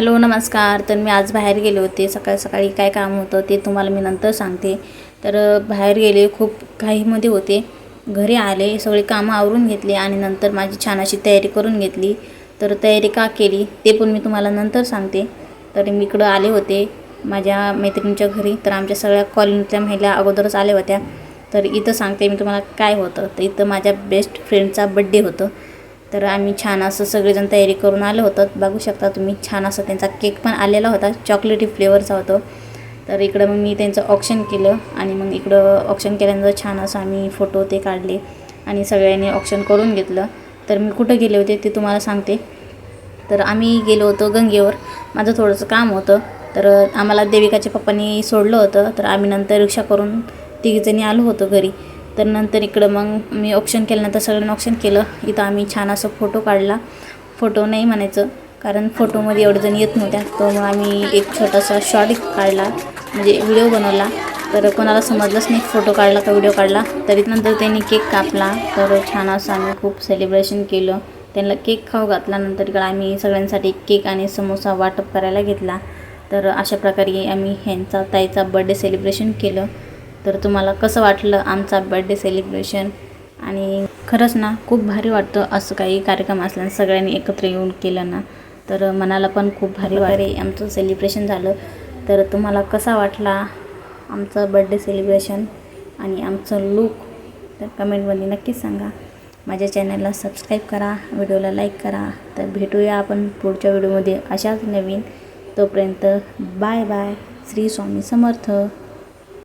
Hello नमस्कार. तर मी आज बाहेर गेले होते. सकाळी सकाळी काय काम होतं ते तुम्हाला मी नंतर सांगते. तर बाहेर गेले खूप घाईमध्ये होते. घरी आले सगळे कामं आवरून घेतले आणि नंतर माझी छान अशी तयारी करून घेतली. तर तयारी का केली ते पण मी तुम्हाला नंतर सांगते. तर मी इकडं आले होते माझ्या मैत्रिणीच्या घरी. तर आमच्या सगळ्या कॉलनीतल्या महिला अगोदरच आल्या होत्या. तर इथं सांगते मी तुम्हाला काय होतं. तर इथं माझ्या बेस्ट फ्रेंडचा बड्डे होतं. तर आम्ही छान असं सगळेजण तयारी करून आलो होतो. बघू शकता तुम्ही छान असं त्यांचा केक पण आलेला होता. चॉकलेटी फ्लेवरचा होतो. तर इकडं मग मी त्यांचं ऑप्शन केलं आणि मग इकडं ऑप्शन केल्यानंतर छान असं आम्ही फोटो ते काढले आणि सगळ्यांनी ऑप्शन करून घेतलं. तर मी कुठं गेले होते ते तुम्हाला सांगते. तर आम्ही गेलो होतो गंगेवर. माझं थोडंसं काम होतं. तर आम्हाला देविकाच्या पप्पांनी सोडलं होतं. तर आम्ही नंतर रिक्षा करून तिघीजणी आलो होतो घरी. तर नंतर इकडं मग मी ऑप्शन केल्यानंतर सगळ्यांनी ऑप्शन केलं. इथं आम्ही छान असं फोटो काढला. फोटो नाही म्हणायचं कारण फोटोमध्ये एवढं जण येत नव्हत्या. तर मग आम्ही एक छोटासा शॉर्ट काढला म्हणजे व्हिडिओ बनवला. तर कोणाला समजलंच नाही फोटो काढला का व्हिडिओ काढला. तरी नंतर त्यांनी केक कापला. तर छान असं आम्ही खूप सेलिब्रेशन केलं. त्यांना केक खाऊ घातला नंतर इकडं आम्ही सगळ्यांसाठी केक आणि समोसा वाटप करायला घेतला. तर अशा प्रकारे आम्ही ह्यांचा ताईचा बड्डे सेलिब्रेशन केलं. तर तुम्हाला कसं वाटलं आमचा बड्डे सेलिब्रेशन आणि खरंच ना खूप भारी वाटतं असं काही कार्यक्रम असल्यानं सगळ्यांनी एकत्र येऊन केलं ना. तर मनाला पण खूप भारी वाटे आमचं सेलिब्रेशन झालं. तर तुम्हाला कसा वाटला आमचं बड्डे सेलिब्रेशन आणि आमचं लूक तर कमेंटमध्ये नक्कीच सांगा. माझ्या चॅनलला सबस्क्राईब करा व्हिडिओला लाईक करा. तर भेटूया आपण पुढच्या व्हिडिओमध्ये अशाच नवीन. तोपर्यंत बाय बाय श्री स्वामी समर्थ.